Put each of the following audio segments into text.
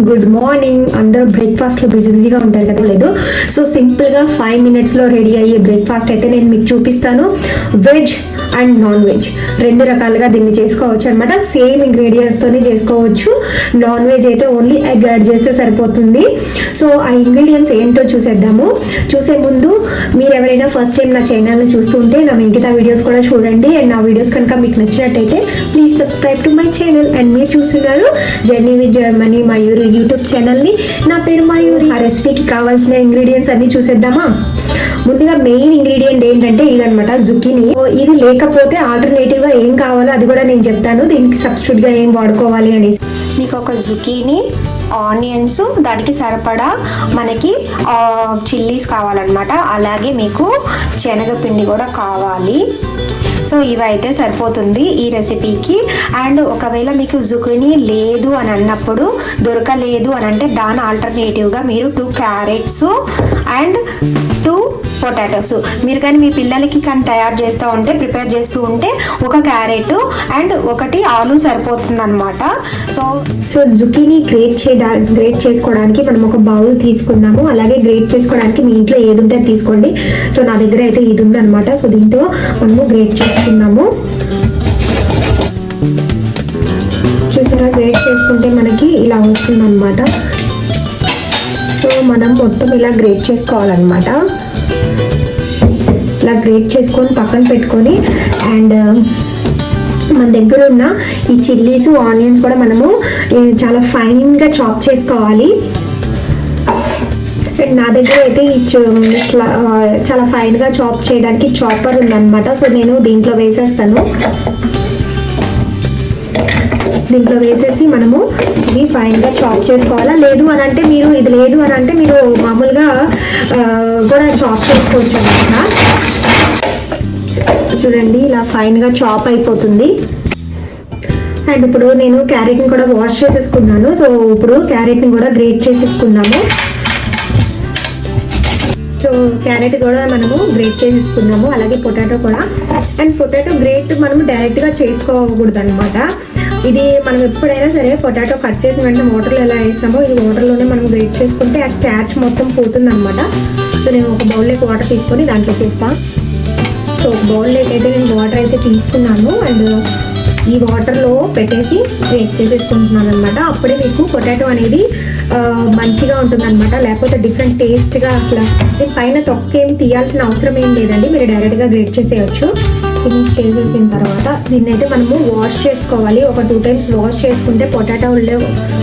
Good morning అందరూ బ్రేక్ఫాస్ట్లో busy బిజీగా ఉంటారు కదా? లేదు. సో సింపుల్గా ఫైవ్ మినిట్స్లో రెడీ అయ్యే బ్రేక్ఫాస్ట్ అయితే నేను మీకు చూపిస్తాను. Veg and non veg. రెండు రకాలుగా దీన్ని చేసుకోవచ్చు అనమాట సేమ్ ఇంగ్రీడియంట్స్తోనే చేసుకోవచ్చు. నాన్ వెజ్ అయితే ఓన్లీ ఎగ్ యాడ్ చేస్తే సరిపోతుంది. సో ఆ ఇంగ్రీడియంట్స్ ఏంటో చూసేద్దాము. చూసే ముందు మీరు ఎవరైనా ఫస్ట్ టైం నా ఛానల్ని చూస్తుంటే నా మిగతా వీడియోస్ కూడా చూడండి. అండ్ నా వీడియోస్ కనుక మీకు నచ్చినట్టయితే please subscribe to my channel and మీరు చూస్తున్నారు journey with Germany Mayuri YouTube ఛానల్ని నా. పేరు మయూరి ఆ రెసిపీకి కావాల్సిన ఇంగ్రీడియంట్స్ అన్నీ చూసేద్దామా? ముందుగా మెయిన్ ఇంగ్రీడియంట్ ఏంటంటే అనమాట జుకిని. ఇది లేకపోతే ఆల్టర్నేటివ్గా ఏం కావాలో అది కూడా నేను చెప్తాను. దీనికి సబ్స్టిట్యూట్గా ఏం వాడుకోవాలి అనేసి. మీకు ఒక జుకీని ఆనియన్స్ దానికి సరిపడా మనకి చిల్లీస్ కావాలన్నమాట. అలాగే మీకు శనగపిండి కూడా కావాలి. సో ఇవైతే సరిపోతుంది ఈ రెసిపీకి. అండ్ ఒకవేళ మీకు జుకినీ లేదు అని అన్నప్పుడు దొరకలేదు అని అంటే దాని ఆల్టర్నేటివ్గా మీరు two carrots and two potatoes మీరు కానీ మీ పిల్లలకి కానీ తయారు చేస్తూ ఉంటే ప్రిపేర్ చేస్తూ ఉంటే ఒక క్యారెట్ అండ్ ఒకటి ఆలు సరిపోతుంది అనమాట సో సో జుకీని గ్రేట్ చేయడా గ్రేట్ చేసుకోవడానికి మనం ఒక బౌల్ తీసుకున్నాము. అలాగే గ్రేట్ చేసుకోవడానికి మీ ఇంట్లో ఏది ఉంటే తీసుకోండి. సో నా దగ్గర అయితే ఇది ఉందన్నమాట. సో దీంతో మనము గ్రేట్ చేసుకున్నాము. చూసారా? గ్రేట్ చేసుకుంటే మనకి ఇలా వస్తుందన్నమాట. సో మనం మొత్తం ఇలా గ్రేట్ చేసుకోవాలన్నమాట. ఇలా గ్రేట్ చేసుకొని పక్కన పెట్టుకొని అండ్ uh, మన దగ్గర ఉన్న ఈ చిల్లీస్ ఆనియన్స్ కూడా మనము చాలా ఫైన్గా చాప్ చేసుకోవాలి. అండ్ నా దగ్గర అయితే ఈ చాలా ఫైన్గా చాప్ చేయడానికి చాపర్ ఉందన్నమాట. సో నేను దీంట్లో వేసేస్తాను. దీంట్లో వేసేసి మనము ఇది ఫైన్గా చాప్ చేసుకోవాలా? లేదు అని అంటే మీరు ఇది లేదు అని అంటే మీరు మామూలుగా కూడా చాప్ చేసుకోవచ్చు అనమాట చూడండి ఇలా ఫైన్గా చాప్ అయిపోతుంది. అండ్ ఇప్పుడు నేను క్యారెట్ని కూడా వాష్ చేసేసుకున్నాను. సో ఇప్పుడు క్యారెట్ని కూడా గ్రేట్ చేసేసుకుందాము సో క్యారెట్ కూడా మనము గ్రేట్ చేసేసుకున్నాము. అలాగే పొటాటో కూడా. అండ్ పొటాటో గ్రేట్ మనము డైరెక్ట్గా చేసుకోకూడదు అనమాట ఇది మనం ఎప్పుడైనా సరే పొటాటో కట్ చేసిన వెంటనే వాటర్లో ఎలా వేస్తామో ఇది వాటర్లోనే మనం గ్రేట్ చేసుకుంటే ఆ స్టాచ్ మొత్తం పోతుంది అనమాట సో నేను ఒక బౌల్లోకి వాటర్ తీసుకొని దాంట్లో చేస్తాను సో ఒక బౌల్లోకి అయితే నేను వాటర్ అయితే తీసుకున్నాను. అండ్ ఈ వాటర్లో పెట్టేసి గ్రేట్ చేసేసుకుంటున్నాను అనమాట అప్పుడే మీకు పొటాటో అనేది మంచిగా ఉంటుందన్నమాట. లేకపోతే డిఫరెంట్ టేస్ట్గా అసలు పైన తొక్క ఏం తీయాల్సిన అవసరం ఏం లేదండి. మీరు డైరెక్ట్గా గ్రేట్ చేసేయచ్చు. ఫినిష్ చేసేసిన తర్వాత దీన్ని అయితే మనము వాష్ చేసుకోవాలి. ఒక టూ టైమ్స్ వాష్ చేసుకుంటే పొటాటోలో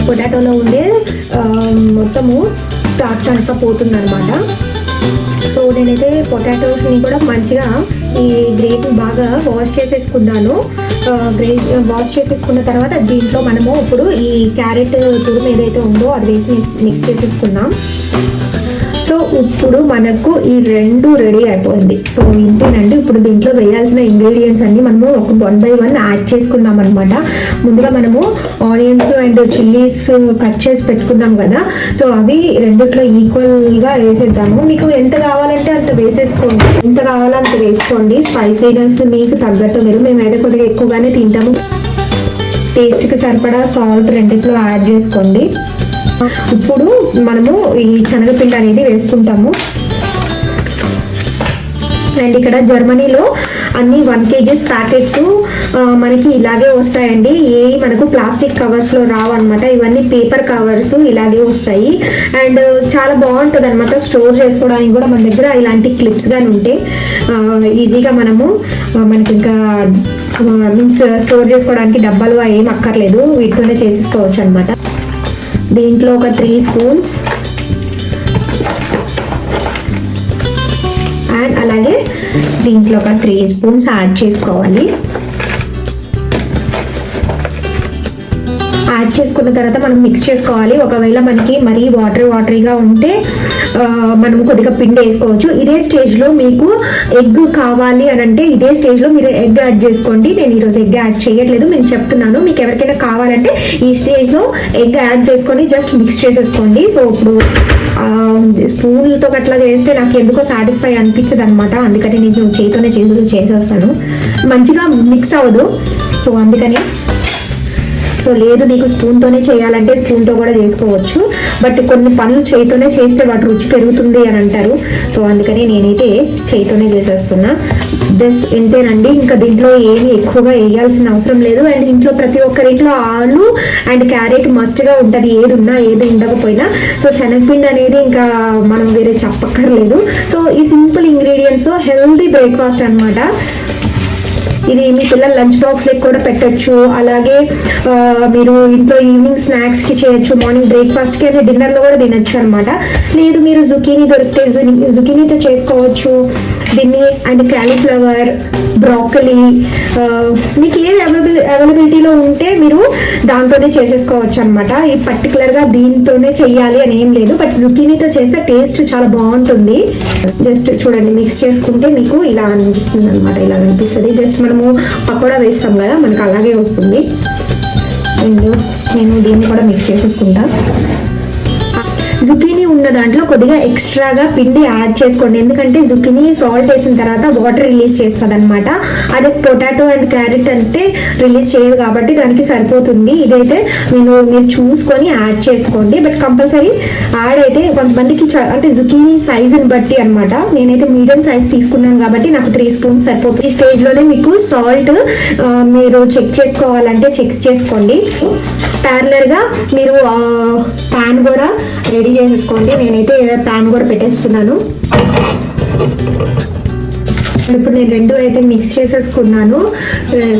పొటాటోలో ఉండే మొత్తము స్టార్చ్ అంతా పోతుందన్నమాట. సో నేనైతే పొటాటోస్ని కూడా మంచిగా ఈ గ్రేట్ బాగా వాష్ చేసేసుకున్నాను. గ్రే వాష్ చేసేసుకున్న తర్వాత దీంట్లో మనము ఇప్పుడు ఈ క్యారెట్ తురుము ఏదైతే ఉందో అది వేసి మిక్స్ చేసేసుకున్నాం ఇప్పుడు మనకు ఈ రెండు రెడీ అయిపోయింది. సో ఇంతేనండి. ఇప్పుడు దీంట్లో వేయాల్సిన ఇంగ్రీడియంట్స్ అన్ని మనము ఒక వన్ బై వన్ యాడ్ చేసుకున్నాం అనమాట ముందుగా మనము ఆనియన్స్ అండ్ చిల్లీస్ కట్ చేసి పెట్టుకున్నాం కదా. సో అవి రెండిట్లో ఈక్వల్గా వేసేద్దాము. మీకు ఎంత కావాలంటే అంత వేసేసుకోండి. ఎంత కావాలో అంత వేసుకోండి. స్పైసీనెస్ మీకు తగ్గట్టు మీరు. మేమైతే కొద్దిగా ఎక్కువగానే తింటాము. టేస్ట్కి సరిపడా సాల్ట్ రెండిట్లో యాడ్ చేసుకోండి. ఇప్పుడు మనము ఈ శనగపిండి అనేది వేసుకుంటాము అండ్ ఇక్కడ జర్మనీలో అన్ని వన్ కేజీస్ ప్యాకెట్స్ మనకి ఇలాగే వస్తాయండి. ఏ మనకు ప్లాస్టిక్ కవర్స్లో రావన్నమాట. ఇవన్నీ పేపర్ కవర్స్ ఇలాగే వస్తాయి. అండ్ చాలా బాగుంటుంది అనమాట స్టోర్ చేసుకోవడానికి కూడా మన దగ్గర ఇలాంటి క్లిప్స్ కానీ ఉంటే ఈజీగా మనము మనకి ఇంకా మీన్స్ స్టోర్ చేసుకోవడానికి డబ్బాలు ఏం అక్కర్లేదు. వీటితోనే చేసేసుకోవచ్చు అనమాట దీంట్లో ఒక త్రీ స్పూన్స్. అండ్ అలాగే దీంట్లో ఒక త్రీ స్పూన్స్ యాడ్ చేసుకోవాలి. చేసుకున్న తర్వాత మనం మిక్స్ చేసుకోవాలి. ఒకవేళ మనకి మరీ వాటర్ వాటరీగా ఉంటే మనం కొద్దిగా పిండి వేసుకోవచ్చు. ఇదే స్టేజ్లో మీకు ఎగ్ కావాలి అని అంటే ఇదే స్టేజ్లో మీరు ఎగ్ యాడ్ చేసుకోండి. నేను ఈరోజు ఎగ్ యాడ్ చేయట్లేదు. నేను చెప్తున్నాను. మీకు ఎవరికైనా కావాలంటే ఈ స్టేజ్లో ఎగ్ యాడ్ చేసుకొని జస్ట్ మిక్స్ చేసేసుకోండి. సో ఇప్పుడు స్పూన్లతో అట్లా చేస్తే నాకు ఎందుకో సాటిస్ఫై అనిపించదు అనమాట అందుకని నేను చేతితోనే చేసి చేసేస్తాను. మంచిగా మిక్స్ అవ్వదు. సో అందుకని సో లేదు నీకు స్పూన్తోనే చేయాలంటే స్పూన్తో కూడా చేసుకోవచ్చు. బట్ కొన్ని పనులు చేయితోనే చేస్తే వాటి రుచి పెరుగుతుంది అని అంటారు. సో అందుకని నేనైతే చేయితోనే చేసేస్తున్నా. జస్ట్ ఇంతేనండి. ఇంకా దీంట్లో ఏమి ఎక్కువగా వేయాల్సిన అవసరం లేదు. అండ్ ఇంట్లో ప్రతి ఒక్కరి ఇంట్లో ఆలు అండ్ క్యారెట్ మస్ట్గా ఉంటుంది. ఏది ఉన్నా ఏది ఉండకపోయినా. సో శనగపిండి అనేది ఇంకా మనం వేరే చెప్పక్కర్లేదు. సో ఈ సింపుల్ ఇంగ్రీడియంట్స్ హెల్దీ బ్రేక్ఫాస్ట్ అనమాట ఇది మీ పిల్లల లంచ్ బాక్స్ లెక్క కూడా పెట్టొచ్చు. అలాగే మీరు ఇంట్లో ఈవినింగ్ స్నాక్స్కి చేయొచ్చు మార్నింగ్ బ్రేక్ఫాస్ట్కి డిన్నర్లో కూడా తినొచ్చు అనమాట లేదు మీరు జుకీనీ దొరికితే జుకీనీతో చేసుకోవచ్చు. దీన్ని అండ్ క్యాలీఫ్లవర్ బ్రాకలీ మీకు ఏవి అవైలబుల్ అవైలబిలిటీలో ఉంటే మీరు దాంతోనే చేసేసుకోవచ్చు అనమాట ఈ పర్టికులర్గా దీంతోనే చెయ్యాలి అని ఏం లేదు. బట్ జుకీనీతో చేస్తే టేస్ట్ చాలా బాగుంటుంది. జస్ట్ చూడండి మిక్స్ చేసుకుంటే మీకు ఇలా అనిపిస్తుంది అనమాట ఇలా అనిపిస్తుంది. జస్ట్ మనము పకోడా వేస్తాం కదా మనకు అలాగే వస్తుంది. అండ్ నేను దీన్ని కూడా మిక్స్ చేసేసుకుంటా. జుకీనీ ఉన్న దాంట్లో కొద్దిగా ఎక్స్ట్రాగా పిండి యాడ్ చేసుకోండి. ఎందుకంటే జుకిని సాల్ట్ వేసిన తర్వాత వాటర్ రిలీజ్ చేస్తుంది అనమాట అదే పొటాటో అండ్ క్యారెట్ అంటే రిలీజ్ చేయదు కాబట్టి దానికి సరిపోతుంది. ఇదైతే నేను మీరు చూసుకొని యాడ్ చేసుకోండి. బట్ కంపల్సరీ యాడ్ అయితే కొంతమందికి చ- అంటే జుకిని సైజుని బట్టి అనమాట నేనైతే మీడియం సైజ్ తీసుకున్నాను కాబట్టి నాకు త్రీ స్పూన్స్ సరిపోతుంది. ఈ స్టేజ్లోనే మీకు సాల్ట్ మీరు చెక్ చేసుకోవాలంటే చెక్ చేసుకోండి. ప్యారలర్గా మీరు ప్యాన్ కూడా రెడీ చేసేసుకోండి. నేనైతే ప్యాన్ కూడా పెట్టేస్తున్నాను. ఇప్పుడు నేను రెండు అయితే మిక్స్ చేసేసుకున్నాను.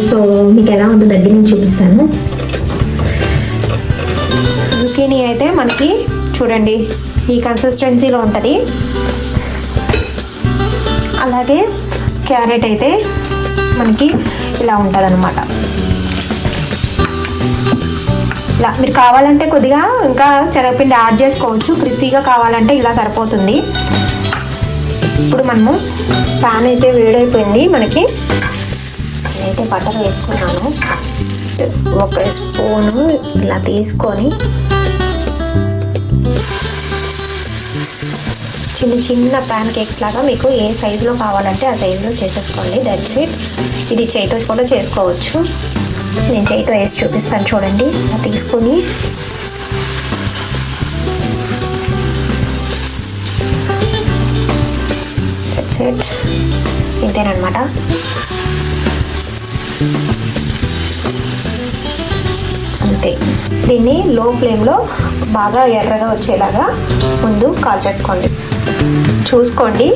సో మీకు ఎలా ఉందో దగ్గర నుంచి చూపిస్తాను. జుకీనీ అయితే మనకి చూడండి ఈ కన్సిస్టెన్సీలో ఉంటుంది. అలాగే క్యారెట్ అయితే మనకి ఇలా ఉంటుంది ఇట్లా మీరు కావాలంటే కొద్దిగా ఇంకా శనగపిండి యాడ్ చేసుకోవచ్చు. క్రిస్పీగా కావాలంటే ఇలా సరిపోతుంది. ఇప్పుడు మనము ప్యాన్ అయితే వేడైపోయింది. మనకి నేనైతే బటర్ వేసుకున్నాను. ఒక స్పూను ఇలా తీసుకొని చిన్న చిన్న ప్యాన్ కేక్స్ లాగా మీకు ఏ సైజులో కావాలంటే ఆ సైజులో చేసేసుకోండి. That's it. ఇది చేతితో కూడా చేసుకోవచ్చు. నేను చేయితో వేసి చూపిస్తాను చూడండి. తీసుకొని దట్స్ ఇంతేనమాట అంతే. దీన్ని లో ఫ్లేమ్లో బాగా ఎర్రగా వచ్చేలాగా ముందు కాల్చేసుకోండి చూసుకోండి.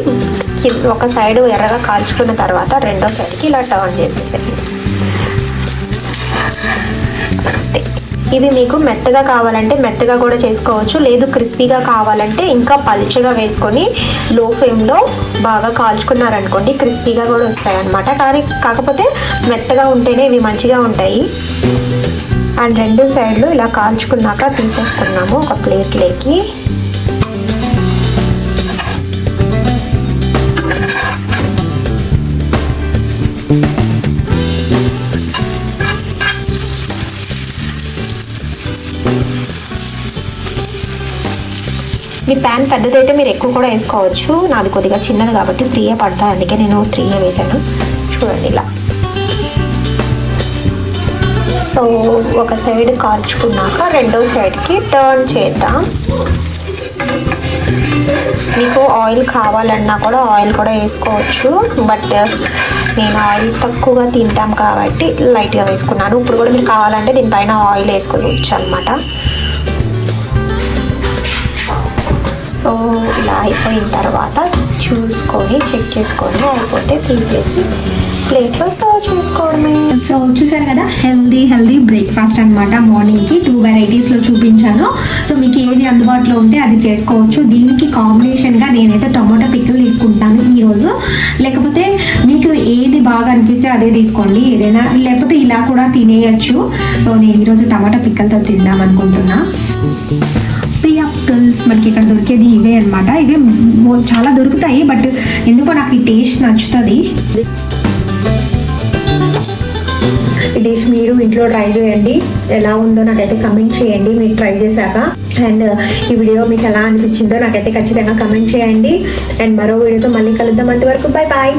ఒక సైడ్ ఎర్రగా కాల్చుకున్న తర్వాత రెండో సైడ్కి ఇలా టర్న్ చేసేసేయండి. ఇవి మీకు మెత్తగా కావాలంటే మెత్తగా కూడా చేసుకోవచ్చు. లేదు క్రిస్పీగా కావాలంటే ఇంకా పలుచగా వేసుకొని లో ఫ్లేమ్లో బాగా కాల్చుకున్నారనుకోండి క్రిస్పీగా కూడా వస్తాయి అనమాట కానీ కాకపోతే మెత్తగా ఉంటేనే ఇవి మంచిగా ఉంటాయి. అండ్ రెండు సైడ్లు ఇలా కాల్చుకున్నాక తీసేసుకున్నాము ఒక ప్లేట్లోకి. మీ ప్యాన్ పెద్దదైతే మీరు ఎక్కువ కూడా వేసుకోవచ్చు. నాది కొద్దిగా చిన్నది కాబట్టి త్రీయే పడతాయి అందుకే నేను త్రీయే వేసాను చూడండి ఇలా. సో ఒక సైడ్ కాల్చుకున్నాక రెండో సైడ్కి టర్న్ చేద్దాం. మీకు ఆయిల్ కావాలన్నా కూడా ఆయిల్ కూడా వేసుకోవచ్చు. బట్ నేను ఆయిల్ తక్కువగా తింటాం కాబట్టి లైట్గా వేసుకున్నాను. ఇప్పుడు కూడా మీరు కావాలంటే దీనిపైన ఆయిల్ వేసుకోవచ్చు అనమాట ఇలా అయిపోయిన తర్వాత చూసుకొని చెక్ చేసుకొని అయిపోతే తీసేసి ప్లేట్లో సర్వ్ చేసుకోవడమే. సో చూసారు కదా? హెల్దీ హెల్దీ బ్రేక్ఫాస్ట్ అనమాట మార్నింగ్కి టూ వెరైటీస్లో చూపించాను. సో మీకు ఏది అందుబాటులో ఉంటే అది చేసుకోవచ్చు. దీనికి కాంబినేషన్గా నేనైతే టొమాటో పిక్కలు తీసుకుంటాను ఈరోజు. లేకపోతే మీకు ఏది బాగా అనిపిస్తే అదే తీసుకోండి. ఏదైనా లేకపోతే ఇలా కూడా తినేయచ్చు. సో నేను ఈరోజు టమాటా పిక్కలతో తిందాం అనుకుంటున్నా. పిల్స్ మనకి ఇక్కడ దొరికేది ఇవే అనమాట ఇవే చాలా దొరుకుతాయి బట్ ఎందుకో నాకు ఈ టేస్ట్ నచ్చుతుంది. ఈ డిష్ మీరు ఇంట్లో ట్రై చేయండి. ఎలా ఉందో నాకైతే కమెంట్ చేయండి. మీరు ట్రై చేశాక. అండ్ ఈ వీడియో మీకు ఎలా అనిపించిందో నాకైతే ఖచ్చితంగా కమెంట్ చేయండి. అండ్ మరో వీడియోతో మళ్ళీ కలుద్దాం అంతవరకు. Bye bye